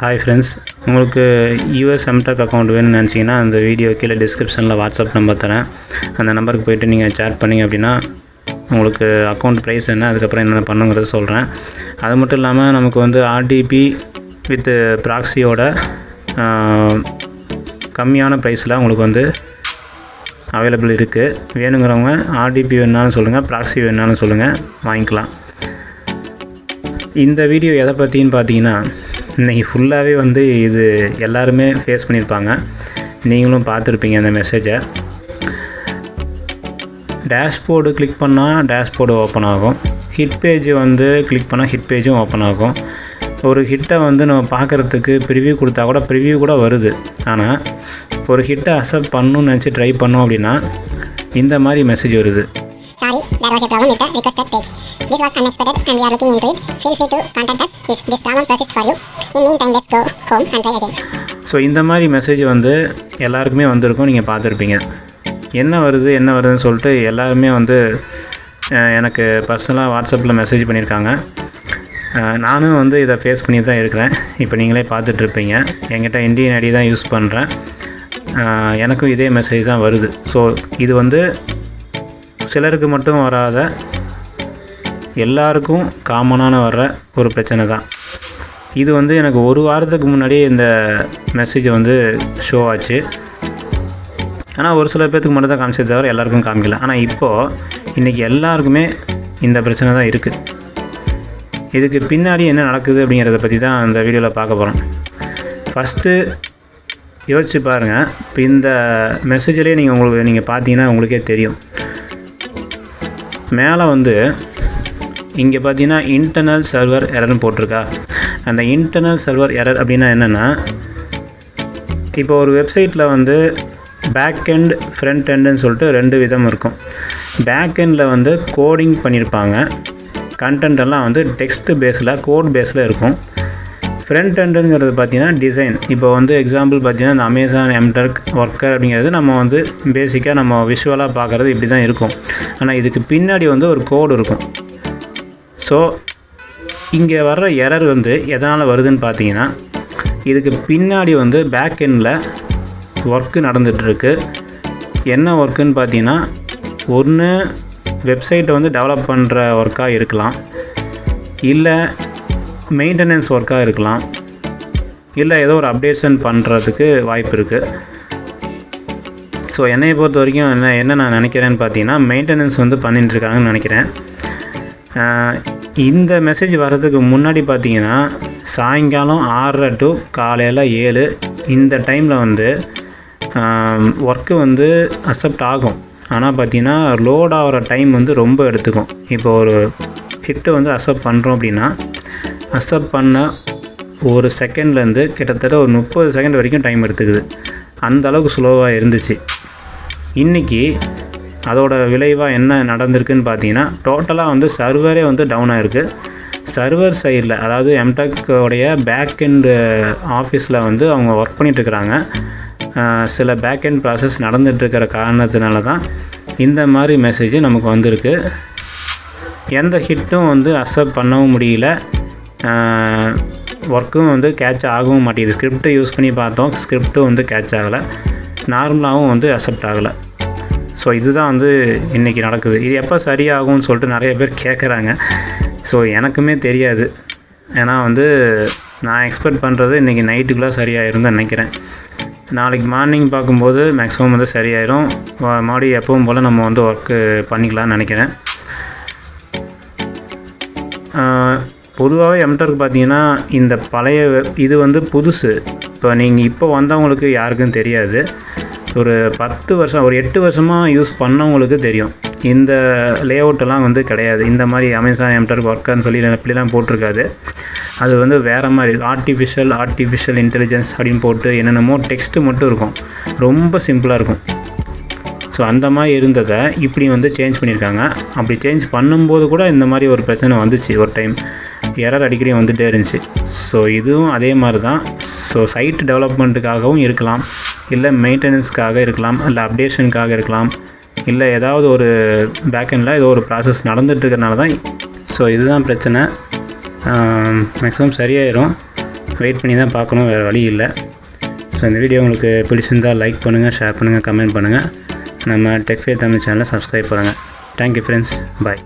Hi friends உங்களுக்கு US MTech account வேணும்னு நினச்சிங்கன்னா அந்த வீடியோ கீழே டிஸ்கிரிப்ஷனில் வாட்ஸ்அப் நம்பர் தரேன். அந்த நம்பருக்கு போய்ட்டு நீங்கள் சேட் பண்ணிங்க அப்படின்னா உங்களுக்கு அக்கௌண்ட் ப்ரைஸ் என்ன அதுக்கப்புறம் என்னென்ன பண்ணுங்கிறத சொல்கிறேன் அது மட்டும் இல்லாமல் நமக்கு வந்து ஆர்டிபி வித் ப்ராக்ஸியோட கம்மியான ப்ரைஸில் உங்களுக்கு வந்து அவைலபிள் இருக்குது வேணுங்கிறவங்க ஆர்டிபி வேணாலும் சொல்லுங்கள் ப்ராக்ஸி வேணாலும் சொல்லுங்கள் வாங்கிக்கலாம். இந்த வீடியோ எதை பற்றின்னு பார்த்தீங்கன்னா இன்றைக்கி ஃபுல்லாகவே வந்து இது எல்லாருமே ஃபேஸ் பண்ணியிருப்பாங்க நீங்களும் பார்த்துருப்பீங்க அந்த மெசேஜை டேஷ்போர்டு கிளிக் பண்ணால் டேஷ்போர்டு ஓப்பன் ஆகும். ஹிட் பேஜ் வந்து கிளிக் பண்ணால் ஹிட் பேஜும் ஓப்பன் ஆகும். ஒரு ஹிட்டை வந்து நம்ம பார்க்குறதுக்கு ப்ரிவியூ கொடுத்தா கூட ப்ரிவ்யூ கூட வருது. ஆனால் ஒரு ஹிட்டை அக்செப்ட் பண்ணணும்னு நினச்சி ட்ரை பண்ணோம் அப்படின்னா இந்த மாதிரி மெசேஜ் வருது. There was a problem with the requested page. This was unexpected and we are looking into it. Feel free to contact us if this problem persists for you. In meantime, let's go home and try again. So இந்த மாதிரி message வந்து எல்லாருக்குமே வந்திருக்கும் நீங்கள் பார்த்துருப்பீங்க என்ன வருது என்ன வருதுன்னு சொல்லிட்டு எல்லாருமே வந்து எனக்கு பர்சனலாக வாட்ஸ்அப்பில் மெசேஜ் பண்ணியிருக்காங்க நானும் வந்து இதை ஃபேஸ் பண்ணி தான் இருக்கிறேன் இப்போ நீங்களே பார்த்துட்ருப்பீங்க என்கிட்ட இந்தியன் ஐடி தான் யூஸ் பண்ணுறேன் எனக்கும் இதே மெசேஜ் தான் வருது ஸோ இது வந்து சிலருக்கு மட்டும் வராத எல்லாருக்கும் காமனான வர்ற ஒரு பிரச்சனை தான். இது வந்து எனக்கு ஒரு வாரத்துக்கு முன்னாடியே இந்த மெசேஜ் வந்து ஷோ ஆச்சு. ஆனால் ஒரு சில பேர்த்துக்கு மட்டும் தான் காமிச்சது தவிர எல்லாருக்கும் காமிக்கல. ஆனால் இப்போது இன்றைக்கி எல்லாருக்குமே இந்த பிரச்சனை தான் இருக்குது இதுக்கு பின்னாடி என்ன நடக்குது அப்படிங்கிறத பற்றி தான் இந்த வீடியோவில் பார்க்க போகிறோம் ஃபஸ்ட்டு யோசிச்சு பாருங்கள் இப்போ இந்த மெசேஜ்லேயே நீங்கள் உங்களுக்கு நீங்கள் பார்த்தீங்கன்னா உங்களுக்கே தெரியும். மேலே வந்து இங்கே பார்த்தீங்கன்னா இன்டர்னல் சர்வர் எரர்னு போட்டிருக்கா. அந்த இன்டர்னல் சர்வர் எரர் அப்படின்னா என்னென்னா இப்போ ஒரு வெப்சைட்டில் வந்து பேக் எண்ட் ஃப்ரண்ட் எண்டுன்னு சொல்லிட்டு ரெண்டு விதம் இருக்கும். பேக் எண்டில் வந்து கோடிங் பண்ணியிருப்பாங்க கண்டென்ட் எல்லாம் வந்து டெக்ஸ்ட் பேஸில் கோட் பேஸில் இருக்கும். ஃப்ரண்ட் எண்டுங்கிறது பார்த்தீங்கன்னா டிசைன் இப்போ வந்து எக்ஸாம்பிள் பார்த்தீங்கன்னா இந்த அமேசான் எம்டர்க் ஒர்க்கர் அப்படிங்கிறது நம்ம வந்து பேசிக்காக நம்ம விஷுவலாக பார்க்குறது இப்படி தான் இருக்கும். ஆனால் இதுக்கு பின்னாடி வந்து ஒரு கோடு இருக்கும். ஸோ இங்கே வர்ற எரர் வந்து எதனால் வருதுன்னு பார்த்தீங்கன்னா இதுக்கு பின்னாடி வந்து பேக் எண்டில் ஒர்க்கு நடந்துகிட்ருக்கு என்ன ஒர்க்குன்னு பார்த்தீங்கன்னா ஒன்று வெப்சைட்டை வந்து டெவலப் பண்ணுற ஒர்க்காக இருக்கலாம். இல்லை மெயின்டெனன்ஸ் ஒர்க்காக இருக்கலாம். இல்லை ஏதோ ஒரு அப்டேஷன் பண்ணுறதுக்கு வாய்ப்பு இருக்குது ஸோ என்னையை பொறுத்த வரைக்கும் என்ன என்ன நான் நினைக்கிறேன்னு பார்த்தீங்கன்னா மெயின்டெனன்ஸ் வந்து பண்ணிட்டுருக்காங்கன்னு நினைக்கிறேன். இந்த மெசேஜ் வர்றதுக்கு முன்னாடி பார்த்தீங்கன்னா சாயங்காலம் ஆறரை டு காலையில் ஏழு இந்த டைமில் வந்து ஒர்க்கு வந்து அக்செப்ட் ஆகும். ஆனால் பார்த்தீங்கன்னா லோட் ஆகிற டைம் வந்து ரொம்ப எடுத்துக்கும். இப்போ ஒரு ஷிஃப்ட்டு வந்து அக்செப்ட் பண்ணுறோம் அப்படின்னா அக்செப்ட் பண்ண ஒரு செகண்ட்லேருந்து கிட்டத்தட்ட ஒரு முப்பது செகண்ட் வரைக்கும் டைம் எடுத்துக்குது. அந்த அளவுக்கு ஸ்லோவாக இருந்துச்சு. இன்றைக்கி அதோட விளைவாக என்ன நடந்திருக்குன்னு பார்த்தீங்கன்னா டோட்டலாக வந்து சர்வரே வந்து டவுன் ஆகிருக்கு சர்வர் சைடில் அதாவது எம்டெக்கோடைய பேக் எண்டு ஆஃபீஸில் வந்து அவங்க ஒர்க் பண்ணிகிட்ருக்குறாங்க சில பேக் எண்ட் ப்ராசஸ் நடந்துகிட்ருக்கிற காரணத்தினால தான் இந்த மாதிரி மெசேஜ் நமக்கு வந்திருக்கு. எந்த ஹிட்டும் வந்து அக்செப்ட் பண்ணவும் முடியல. ஒர்க்கும் வந்து கேட்ச் ஆகவும் மாட்டேங்குது. ஸ்கிரிப்டை யூஸ் பண்ணி பார்த்தோம். ஸ்கிரிப்டும் வந்து கேட்ச் ஆகலை. நார்மலாகவும் வந்து அக்செப்ட் ஆகலை. ஸோ இதுதான் வந்து இன்றைக்கி நடக்குது. இது எப்போ சரியாகும்னு சொல்லிட்டு நிறைய பேர் கேட்குறாங்க ஸோ எனக்குமே தெரியாது. ஏன்னா வந்து நான் எக்ஸ்பெக்ட் பண்ணுறது இன்றைக்கி நைட்டுக்குள்ளே சரியாயிரும்னு தான் நினைக்கிறேன். நாளைக்கு மார்னிங் பார்க்கும்போது மேக்ஸிமம் வந்து சரியாயிரும். மறுபடியும் எப்பவும் போல் நம்ம வந்து ஒர்க்கு பண்ணிக்கலாம்னு நினைக்கிறேன். பொதுவாகவே எம்டர்க்கு பார்த்தீங்கன்னா இந்த பழைய இது வந்து புதுசு. இப்போ நீங்கள் இப்போ வந்தவங்களுக்கு யாருக்கும் தெரியாது. ஒரு பத்து வருஷம் ஒரு எட்டு வருஷமாக யூஸ் பண்ணவங்களுக்கு தெரியும். இந்த லே அவுட்டெல்லாம் வந்து கிடையாது. இந்த மாதிரி அமேசான் எம்டர்க் ஒர்க்கர்னு சொல்லி இப்படிலாம் போட்டிருக்காது. அது வந்து வேறு மாதிரி ஆர்டிஃபிஷியல் ஆர்டிஃபிஷியல் இன்டெலிஜென்ஸ் அப்படின்னு போட்டு என்னென்னமோ டெக்ஸ்ட்டு மட்டும் இருக்கும். ரொம்ப சிம்பிளாக இருக்கும். ஸோ அந்த மாதிரி இருந்ததை இப்படி வந்து சேஞ்ச் பண்ணியிருக்காங்க. அப்படி சேஞ்ச் பண்ணும்போது கூட இந்த மாதிரி ஒரு பிரச்சனை வந்துச்சு ஒரு டைம் எரர் அடிக்கடி வந்துகிட்டே இருந்துச்சு. ஸோ இதுவும் அதே மாதிரி தான் ஸோ சைட் டெவலப்மெண்ட்டுக்காகவும் இருக்கலாம். இல்லை மெயின்டெனன்ஸ்க்காக இருக்கலாம். இல்லை அப்டேஷனுக்காக இருக்கலாம். இல்லை ஏதாவது ஒரு பேக்கெண்டில் ஏதோ ஒரு ப்ராசஸ் நடந்துகிட்ருக்கறனால தான் ஸோ இதுதான் பிரச்சனை. மேக்ஸிமம் சரியாயிடும் வெயிட் பண்ணி தான் பார்க்கணும். வேறு வழி இல்லை. ஸோ இந்த வீடியோ உங்களுக்கு பிடிச்சிருந்தால் லைக் பண்ணுங்கள் ஷேர் பண்ணுங்கள் கமெண்ட் பண்ணுங்கள் நம்ம டெக்ஃபே தமிழ் சேனலை சப்ஸ்கிரைப் பண்ணுங்கள் தேங்க்யூ ஃப்ரெண்ட்ஸ் பாய்